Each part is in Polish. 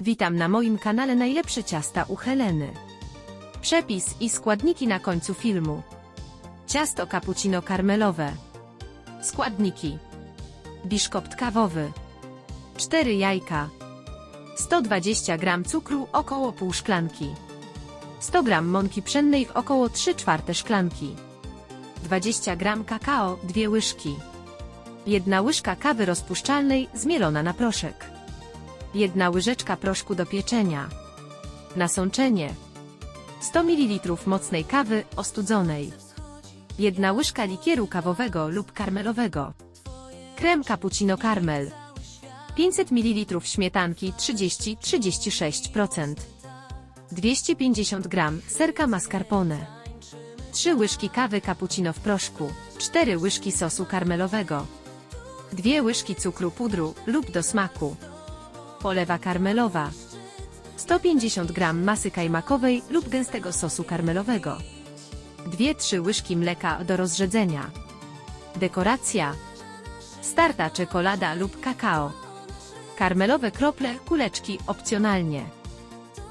Witam na moim kanale Najlepsze ciasta u Heleny. Przepis i składniki na końcu filmu. Ciasto cappuccino karmelowe. Składniki. Biszkopt kawowy. 4 jajka. 120 g cukru około pół szklanki. 100 g mąki pszennej w około 3 czwarte szklanki. 20 g kakao 2 łyżki. 1 łyżka kawy rozpuszczalnej zmielona na proszek. 1 łyżeczka proszku do pieczenia. Nasączenie. 100 ml mocnej kawy ostudzonej. 1 łyżka likieru kawowego lub karmelowego. Krem cappuccino karmel. 500 ml śmietanki 30-36%. 250 g serka mascarpone. 3 łyżki kawy cappuccino w proszku. 4 łyżki sosu karmelowego. 2 łyżki cukru pudru lub do smaku. Polewa karmelowa. 150 g masy kajmakowej lub gęstego sosu karmelowego. 2-3 łyżki mleka do rozrzedzenia. Dekoracja. Starta czekolada lub kakao. Karmelowe krople, kuleczki opcjonalnie.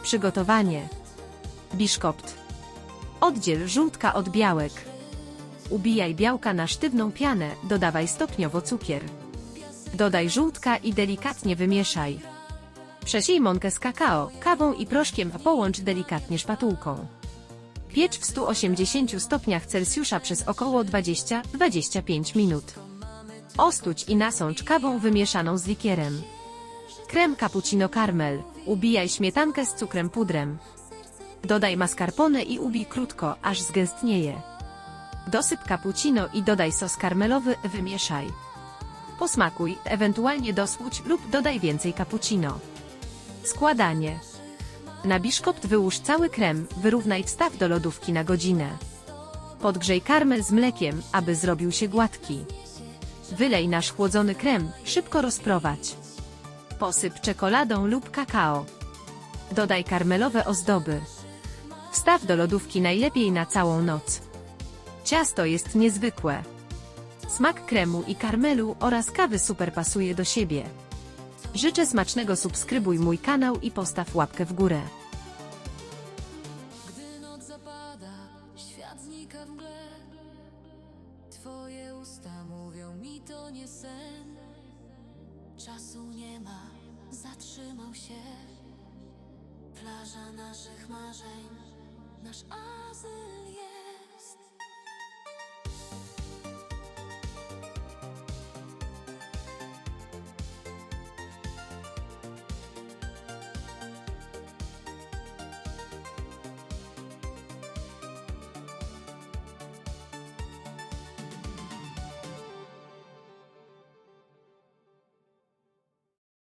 Przygotowanie. Biszkopt. Oddziel żółtka od białek. Ubijaj białka na sztywną pianę, dodawaj stopniowo cukier. Dodaj żółtka i delikatnie wymieszaj. Przesiej mąkę z kakao, kawą i proszkiem, a połącz delikatnie szpatułką. Piecz w 180 stopniach Celsjusza przez około 20-25 minut. Ostudź i nasącz kawą wymieszaną z likierem. Krem cappuccino karmel. Ubijaj śmietankę z cukrem pudrem. Dodaj mascarpone i ubij krótko, aż zgęstnieje. Dosyp cappuccino i dodaj sos karmelowy, wymieszaj. Posmakuj, ewentualnie dosłuć lub dodaj więcej cappuccino. Składanie. Na biszkopt wyłóż cały krem, wyrównaj wstaw do lodówki na godzinę. Podgrzej karmel z mlekiem, aby zrobił się gładki. Wylej nasz chłodzony krem, szybko rozprowadź. Posyp czekoladą lub kakao. Dodaj karmelowe ozdoby. Wstaw do lodówki najlepiej na całą noc. Ciasto jest niezwykłe. Smak kremu i karmelu oraz kawy super pasuje do siebie. Życzę smacznego subskrybuj mój kanał i postaw łapkę w górę. Gdy noc zapada, świat znika w mgle. Twoje usta mówią mi to nie sen. Czasu nie ma, zatrzymał się. Plaża naszych marzeń, nasz azyl jest.